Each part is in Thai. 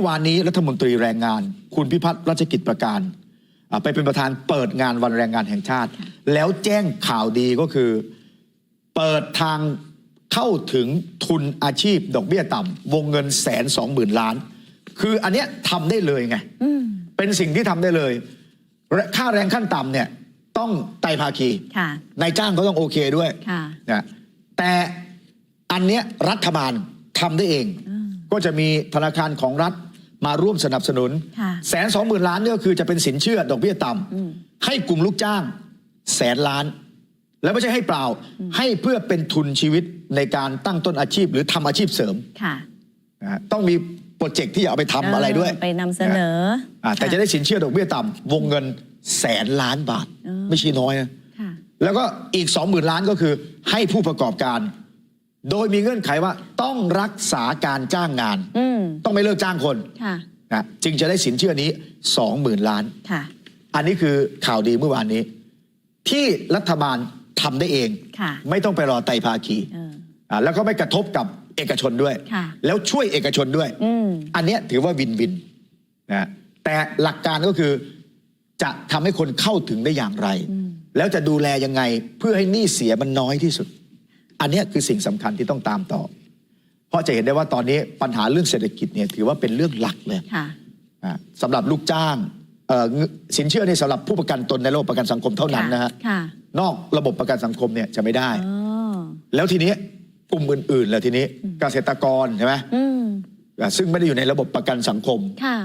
มื่อวานนี้รัฐมนตรีแรงงาน คุณพิพัฒน์รัชกิจประการอ่าไปเป็นประธานเปิดงานวันแรงงานแห่งชาติ แล้วแจ้งข่าวดีก็คือ เปิดทางเข้าถึงทุนอาชีพดอกเบี้ยต่ำวงเงินแสนสองหมื่นล้าน คืออันเนี้ยทำได้เลยไงอืมเป็นสิ่งที่ทำได้เลยและค่าแรงขั้นต่ำเนี่ยต้องไตรภาคีค่ะนายจ้างก็ต้องโอเคด้วยค่ะนะแต่อันเนี้ยรัฐบาลทำได้เองอืมก็จะมีธนาคารของรัฐ มาร่วมสนับสนุนค่ะแสนสองหมื่นล้านเนี่ยก็คือจะเป็นสินเชื่อดอกเบี้ยต่อืมำให้กลุ่มลูกจ้างแสนล้าน แล้วไม่ใช่ให้เปล่า ให้เพื่อเป็นทุนชีวิตในการตั้งต้นอาชีพ หรือทำอาชีพเสริมค่ะนะฮะต้องมีโปรเจกต์ที่จะเอาไปทำอะไรด้วย ไปนำเสนออ่าแต่จะได้สินเชื่อดอกเบี้ยต่ำวงเงินแสนล้านบาทเออไม่ใช่น้อยนะค่ะแล้วก็อีกสองหมื่นล้านก็คือให้ผู้ประกอบการ โดยมีเงื่อนไขว่าต้องรักษาการจ้างงาน อืมต้องไม่เลิกจ้างคนค่ะนะจึงจะได้สินเชื่อนี้สองหมื่นล้าน ค่ะอันนี้คือข่าวดีเมื่อวานนี้ ที่รัฐบาลทำได้เอง ค่ะไม่ต้องไปรอไตรภาคีเอออ่าแล้วก็ไม่กระทบกับเอกชนด้วย ค่ะ แล้วช่วยเอกชนด้วย อืมอันเนี้ยถือว่าวินวินนะแต่หลักการก็คือจะทำให้คนเข้าถึงได้อย่างไร อืมแล้วจะดูแลยังไงเพื่อให้หนี้เสียมันน้อยที่สุด อันเนี้ยคือสิ่งสำคัญที่ต้องตามต่อ เพราะจะเห็นได้ว่าตอนนี้ปัญหาเรื่องเศรษฐกิจเนี่ยถือว่าเป็นเรื่องหลักเลยค่ะอะสำหรับลูกจ้างเอ่อเงินสินเชื่อในสำหรับผู้ประกันตนในระบบประกันสังคมเท่านั้นนะฮะค่ะนอกระบบประกันสังคมเนี่ยจะไม่ได้อ๋อแล้วทีนี้กลุ่มอื่นๆแล้วทีนี้เกษตรกรใช่ไหมอืมอะซึ่งไม่ได้อยู่ในระบบประกันสังคมค่ะ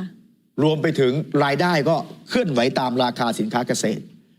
รวมไปถึงรายได้ก็เคลื่อนไหวตามราคาสินค้าเกษตร